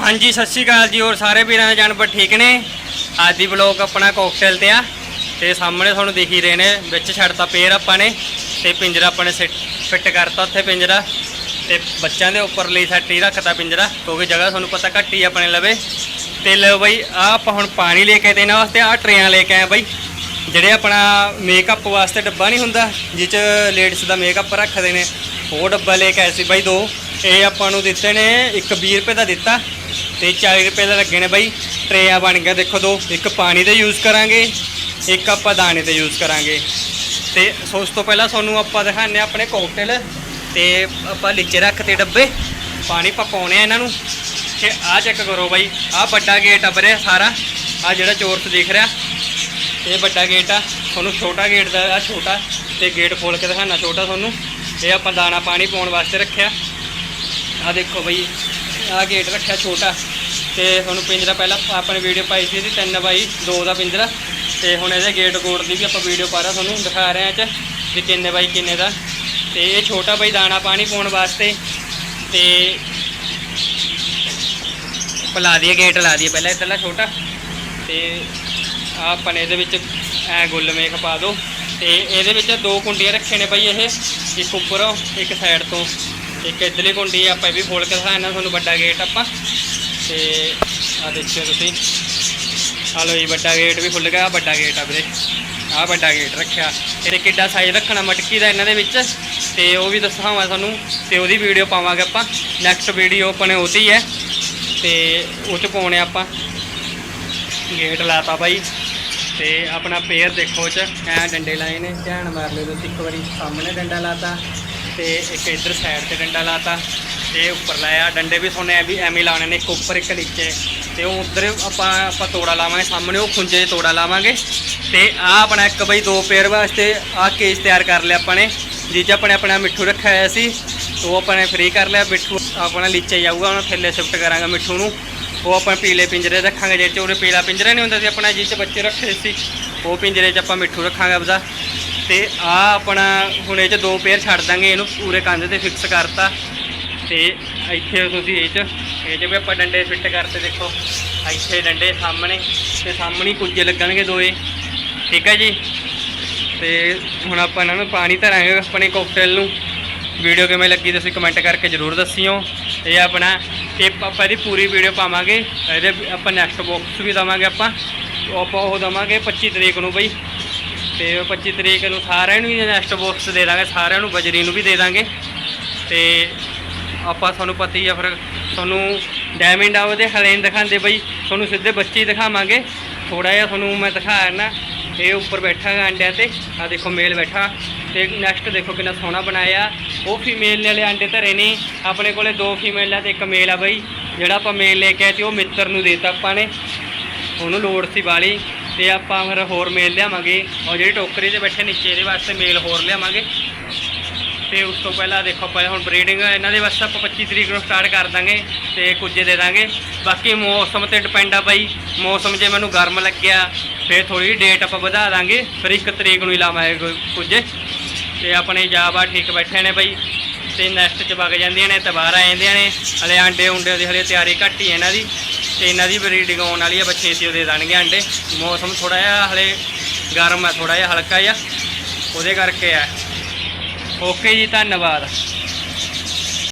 ਹਾਂਜੀ, ਸਤਿ ਸ਼੍ਰੀ ਅਕਾਲ ਜੀ, ਹੋਰ ਸਾਰੇ ਵੀਰਾਂ ਦੇ ਜਾਨਵਰ ਠੀਕ ਨੇ? ਅੱਜ ਦੀ ਵਲੌਗ ਆਪਣਾ ਕੋਕਟੇਲ ਤੇ ਆ ਤੇ ਸਾਹਮਣੇ ਤੁਹਾਨੂੰ ਦਿਖ ਹੀ ਰਹੇ ਨੇ, ਵਿੱਚ ਛੱਡਤਾ ਪੇਰ ਆਪਾਂ ਨੇ ਤੇ ਪਿੰਜਰਾ ਆਪਾਂ ਨੇ ਫਿੱਟ ਕਰਤਾ ਉੱਥੇ ਪਿੰਜਰਾ ਤੇ ਬੱਚਿਆਂ ਦੇ ਉੱਪਰ ਲਈ ਸੈੱਟ ਹੀ ਰੱਖਤਾ ਪਿੰਜਰਾ, ਕਿਉਂਕਿ ਜਗ੍ਹਾ ਤੁਹਾਨੂੰ ਪਤਾ ਘੱਟ ਹੀ ਆਪਣੇ ਲਵੇ। ਤੇ ਲਓ ਬਈ, ਆਹ ਆਪਾਂ ਹੁਣ ਪਾਣੀ ਲੈ ਕੇ ਦੇਣਾ ਵਾਸਤੇ, ਆਹ ਟਰੇਆਂ ਲੈ ਕੇ ਆਏ ਬਈ। ਜਿਹੜੇ ਆਪਣਾ ਮੇਕਅਪ ਵਾਸਤੇ ਡੱਬਾ ਨਹੀਂ ਹੁੰਦਾ ਜਿਸ ਚ ਲੇਡੀਜ਼ ਦਾ ਮੇਕਅਪ ਰੱਖਦੇ ਨੇ, ਉਹ ਡੱਬਾ ਲੈ ਕੇ ਆਏ ਸੀ ਬਾਈ ਦੋ। ਇਹ ਆਪਾਂ ਨੂੰ ਦਿੱਤੇ ਨੇ, ਇੱਕ 20 ਰੁਪਏ ਦਾ ਦਿੱਤਾ। ਤੇ 40 ਰੁਪਏ ਦਾ ਲੱਗੇ ਨੇ ਬਾਈ। ਟਰੇਆ ਬਣ ਗਿਆ, ਦੇਖੋ ਦੋ। ਇੱਕ ਪਾਣੀ ਦੇ ਯੂਜ਼ ਕਰਾਂਗੇ, ਇੱਕ ਆਪਾਂ ਦਾਣੇ ਤੇ ਯੂਜ਼ ਕਰਾਂਗੇ। ਤੇ ਸੋ ਉਸ ਤੋਂ ਪਹਿਲਾਂ ਤੁਹਾਨੂੰ ਆਪਾਂ ਦਿਖਾਉਂਦੇ ਹਾਂ ਆਪਣੇ ਕੋਕਟੇਲ ਤੇ ਆਪਾਂ ਨੀਚੇ ਰੱਖਤੇ ਡੱਬੇ। ਪਾਣੀ ਆਪਾਂ ਆ ਇਹਨਾਂ ਨੂੰ। ਤੇ ਆਹ ਚੈੱਕ ਕਰੋ ਬਾਈ। ਆਹ ਵੱਡਾ ਗੇਟ ਆ ਵੀਰੇ ਸਾਰਾ। ਆ ਜਿਹੜਾ ਚੋਰਸ ਦਿਖ ਰਿਹਾ। ਇਹ ਵੱਡਾ ਗੇਟ ਆ। ਤੁਹਾਨੂੰ ਛੋਟਾ ਗੇਟ ਦਾ ਆ ਛੋਟਾ। ਤੇ ਗੇਟ ਖੋਲ ਕੇ ਦਿਖਾਣਾ ਛੋਟਾ ਤੁਹਾਨੂੰ। ਇਹ ਆਪਾਂ ਦਾਣਾ ਪਾਣੀ ਪਾਉਣ ਵਾਸਤੇ ਰੱਖਿਆ। ਆ ਦੇਖੋ ਬਈ। ਆ ਗੇਟ ਰੱਖਿਆ ਛੋਟਾ। ਤੇ ਤੁਹਾਨੂੰ ਪਿੰਜਰਾ ਪਹਿਲਾਂ ਆਪਾਂ ਨੇ ਵੀਡੀਓ ਪਾਈ ਸੀ ਇਹਦੀ 3 ਬਾਈ 2 ਦਾ ਪਿੰਜਰਾ। ਤੇ ਹੁਣ ਇਹਦੇ ਗੇਟ ਗੋੜ ਦੀ ਵੀ ਆਪਾਂ ਵੀਡੀਓ ਪਾ ਰਿਹਾ, ਤੁਹਾਨੂੰ ਦਿਖਾ ਰਹੇ ਆ ਚ ਵੀ ਕਿੰਨੇ ਬਾਈ, ਕਿੰਨੇ ਦਾ। ਤੇ ਇਹ ਛੋਟਾ ਬਾਈ ਦਾਣਾ ਪਾਣੀ ਪਾਉਣ ਵਾਸਤੇ। ਤੇ ਆਪਾਂ ਲਾ ਦਈਏ ਗੇਟ ਲਾ ਦਈਏ ਪਹਿਲਾਂ ਇੱਧਰਲਾ ਛੋਟਾ। ਤੇ ਆਹ ਆਪਾਂ ਨੇ ਇਹਦੇ ਵਿੱਚ ਐ ਗੁੱਲ ਮੇਖ ਪਾ ਦਿਓ ਤੇ ਇਹਦੇ ਵਿੱਚ ਦੋ ਕੁੰਡੀਆਂ ਰੱਖੇ ਨੇ ਬਾਈ ਇਹ। ਇੱਕ ਉੱਪਰੋਂ, ਇੱਕ ਸਾਈਡ ਤੋਂ। ਇੱਕ ਇੱਧਰਲੀ ਕੁੰਡੀ ਆਪਾਂ ਇਹ ਵੀ ਖੋਲ ਕੇ ਦਿਖਾਣਾ ਤੁਹਾਨੂੰ ਵੱਡਾ ਗੇਟ ਆਪਾਂ। ਤੇ ਆ ਦੇਖਿਓ ਤੁਸੀਂ। ਆ ਲਓ ਜੀ, ਵੱਡਾ ਗੇਟ ਵੀ ਖੁੱਲ ਗਿਆ, ਆਹ ਵੱਡਾ ਗੇਟ ਆ ਵੀਰੇ। ਆਹ ਵੱਡਾ ਗੇਟ ਰੱਖਿਆ। ਇਹਦੇ ਕਿੱਡਾ ਸਾਈਜ਼ ਰੱਖਣਾ ਮਟਕੀ ਦਾ ਇਹਨਾਂ ਦੇ ਵਿੱਚ। ਤੇ ਉਹ ਵੀ ਦੱਸਾਂਗਾ ਤੁਹਾਨੂੰ, ਤੇ ਉਹਦੀ ਵੀਡੀਓ ਪਾਵਾਂਗੇ ਆਪਾਂ। ਨੈਕਸਟ ਵੀਡੀਓ ਆਪਣੇ ਉਹਦੀ ਹੈ। ਤੇ ਉਹ ਚ ਪਾਉਣੇ ਆਪਾਂ। ਗੇਟ ਲਾਤਾ ਬਾਈ। ਤੇ ਆਪਣਾ ਪੇਅਰ ਦੇਖੋ ਚ। ਐ ਡੰਡੇ ਲਾਏ ਨੇ। ਧਿਆਨ ਮਾਰ ਲਿਓ ਤੁਸੀਂ ਇੱਕ ਵਾਰੀ। ਸਾਹਮਣੇ ਡੰਡਾ ਲਾਤਾ। ਤੇ ਇੱਕ ਇੱਧਰ ਸਾਈਡ ਤੇ ਡੰਡਾ ਲਾਤਾ ਤੇ ਉੱਪਰ ਲਾਇਆ। ਡੰਡੇ ਵੀ ਸੋਨੇ ਐ ਵੀ ਐਵੇਂ ਲਾਣੇ ਨੇ, ਇੱਕ ਉੱਪਰ ਇੱਕ ਨੀਚੇ। ਤੇ ਉਹ ਉਧਰ ਆਪਾਂ ਆਪਾਂ ਤੋੜਾ ਲਾਵਾਂਗੇ, ਸਾਹਮਣੇ ਉਹ ਖੁੰਝੇ 'ਚ ਤੋੜਾ ਲਾਵਾਂਗੇ। ਤੇ ਆ ਆਪਣਾ ਇੱਕ ਬਈ ਦੋ ਪੇਅਰ ਵਾਸਤੇ ਆ ਕੇਸ ਤਿਆਰ ਕਰ ਲਿਆ ਆਪਾਂ ਨੇ, ਜਿਹ 'ਚ ਆਪਣੇ ਆਪਣਾ ਮਿੱਠੂ ਰੱਖਿਆ ਹੋਇਆ ਸੀ। ਉਹ ਆਪਾਂ ਨੇ ਫ੍ਰੀ ਕਰ ਲਿਆ। ਮਿੱਠੂ ਆਪਣਾ ਨੀਚੇ ਜਾਊਗਾ ਉਹਨੂੰ ਥੱਲੇ ਸ਼ਿਫਟ ਕਰਾਂਗੇ ਮਿੱਠੂ ਨੂੰ। ਉਹ ਆਪਾਂ ਪੀਲੇ ਪਿੰਜਰੇ ਰੱਖਾਂਗੇ ਜਿਹੜੇ 'ਚ ਉਹਦੇ ਪੀਲਾ ਪਿੰਜਰਾ ਨਹੀਂ ਹੁੰਦਾ ਸੀ ਆਪਣਾ ਜਿਹ 'ਚ ਬੱਚੇ ਰੱਖੇ ਸੀ। ਉਹ ਪਿੰਜਰੇ 'ਚ ਆਪਾਂ ਮਿੱਠੂ ਰੱਖਾਂਗੇ ਆਪਦਾ। ਤੇ ਆ ਆਪਣਾ ਹੁਣ ਇਹ 'ਚ ਦੋ ਪੇਅਰ ਛੱਡ ਦਾਂਗੇ, ਇਹਨੂੰ ਪੂਰੇ ਕੰਧ ਤੇ ਫਿਕਸ ਕਰਤਾ। ਤੇ ਇੱਥੇ ਤੁਸੀਂ ਇਹ 'ਚ ਇਹ 'ਚ ਵੀ ਆਪਾਂ ਡੰਡੇ ਫਿੱਟ ਕਰਤੇ ਦੇਖੋ। ਇੱਥੇ ਡੰਡੇ ਸਾਹਮਣੇ ਤੇ ਸਾਹਮਣੇ ਹੀ ਕੁੱਜੇ ਲੱਗਣਗੇ ਦੋਏ। ਠੀਕ ਹੈ ਜੀ? ਤੇ ਹੁਣ ਆਪਾਂ ਇਹਨਾਂ ਨੂੰ ਪਾਣੀ ਧਰਾਂਗੇ ਆਪਣੇ ਕੋਕਟੇਲ ਨੂੰ। ਵੀਡੀਓ ਕਿਵੇਂ ਲੱਗੀ ਤੁਸੀਂ ਕਮੈਂਟ ਕਰਕੇ ਜਰੂਰ ਦੱਸਿਓ। ਇਹ ਆਪਣਾ, ਇਹ ਆਪਾਂ ਇਹਦੀ ਪੂਰੀ ਵੀਡੀਓ ਪਾਵਾਂਗੇ। ਇਹਦੇ ਆਪਾਂ ਨੈਕਸਟ ਬਾਕਸ ਵੀ ਦਵਾਂਗੇ ਆਪਾਂ। ਆਪਾਂ ਉਹ ਦਵਾਂਗੇ 25 ਤਰੀਕ ਨੂੰ ਬਈ। ਤੇ ਉਹ 25 ਤਰੀਕ ਨੂੰ ਸਾਰਿਆਂ ਨੂੰ ਹੀ ਨੈਕਸਟ ਬਾਕਸ ਦੇ ਦਾਂਗੇ, ਸਾਰਿਆਂ ਨੂੰ ਬਜਰੀ ਨੂੰ ਵੀ ਦੇ ਦਾਂਗੇ। ਤੇ ਆਪਾਂ ਤੁਹਾਨੂੰ ਪਤਾ ਹੀ ਆ ਫਿਰ ਤੁਹਾਨੂੰ ਡਾਇਮੰਡ ਆ ਉਹਦੇ ਹਲੇ ਨਹੀਂ ਦਿਖਾਉਂਦੇ ਬਈ, ਤੁਹਾਨੂੰ ਸਿੱਧੇ ਬੱਚੇ ਹੀ ਦਿਖਾਵਾਂਗੇ। ਥੋੜਾ ਜਿਹਾ ਤੁਹਾਨੂੰ ਮੈਂ ਦਿਖਾ ਨਾ ਇਹ ਉੱਪਰ ਬੈਠਾ ਗਾ ਅੰਡਿਆਂ ਤੇ ਆ ਦੇਖੋ ਮੇਲ ਬੈਠਾ। ਤੇ ਨੈਕਸਟ ਦੇਖੋ ਕਿੰਨਾ ਸੋਹਣਾ ਬਣਾਇਆ। ਉਹ ਫੀਮੇਲ ਵਾਲੇ ਅੰਡੇ ਧਰੇ ਨੇ ਆਪਣੇ ਕੋਲੇ ਦੋ ਫੀਮੇਲ ਆ ਤੇ ਇੱਕ ਮੇਲ ਆ ਬਈ। ਜਿਹੜਾ ਆਪਾਂ ਮੇਲ ਲੈ ਕੇ ਆਏ ਤੇ ਉਹ ਮਿੱਤਰ ਨੂੰ ਦੇਤਾ ਆਪਾਂ ਨੇ। ਉਹਨੂੰ ਲੋੜ ਸੀ ਵਾਲੀ। ਤੇ ਆਪਾਂ ਫਿਰ ਹੋਰ ਮੇਲ ਲਿਆਵਾਂਗੇ। ਔਰ ਜਿਹੜੀ ਟੋਕਰੀ 'ਤੇ ਬੈਠੇ ਨੀਚੇ, ਇਹਦੇ ਵਾਸਤੇ ਮੇਲ ਹੋਰ ਲਿਆਵਾਂਗੇ। ਤੇ ਉਸ ਤੋਂ ਪਹਿਲਾਂ ਦੇਖੋ ਆਪਾਂ ਹੁਣ ਬਰੀਡਿੰਗ ਇਹਨਾਂ ਦੇ ਵਾਸਤੇ ਆਪਾਂ 25 ਤਰੀਕ ਨੂੰ ਸਟਾਰਟ ਕਰ ਦਾਂਗੇ ਤੇ ਕੁੱਜੇ ਦੇ ਦਾਂਗੇ। ਬਾਕੀ ਮੌਸਮ ਤੇ ਡਿਪੈਂਡ ਆ ਬਾਈ। ਮੌਸਮ ਜੇ ਮੈਨੂੰ ਗਰਮ ਲੱਗਿਆ, ਫਿਰ ਥੋੜੀ ਡੇਟ ਆਪਾਂ ਵਧਾ ਦਾਂਗੇ। ਫਿਰ ਇੱਕ ਤਰੀਕ ਨੂੰ ਹੀ ਲਾਵਾਂਗੇ ਕੁ- ਕੁੱਜੇ। ਤੇ ਆਪਣੇ ਜਾਬਾ ਠੀਕ ਬੈਠੇ ਨੇ ਬਾਈ। ਤੇ ਨੈਸਟ ਚ ਵਗ ਜਾਂਦੀਆਂ ਨੇ ਤਬਾਰ ਆ ਜਾਂਦੀਆਂ ਨੇ। ਹਲੇ ਆਂਡੇ ਉਂਡੇ ਦੀ ਹਲੇ ਤਿਆਰੀ ਘੱਟ ਹੀ ਹੈ ਇਹਨਾਂ ਦੀ। ਤੇ ਇਹਨਾਂ ਦੀ ਬਰੀਡਿੰਗ ਆਉਣ ਵਾਲੀ ਆ ਬੱਚੇ ਛੇਤੀ ਉਹ ਦੇ ਦੇਣਗੇ ਆਂਡੇ। ਮੌਸਮ ਥੋੜਾ ਜਿਹਾ ਹਲੇ ਗਰਮ ਆ ਥੋੜਾ ਜਿਹਾ ਹਲਕਾ ਜਿਹਾ। ਉਹਦੇ ਕਰਕੇ ਆ। ਓਕੇ ਜੀ, ਧੰਨਵਾਦ।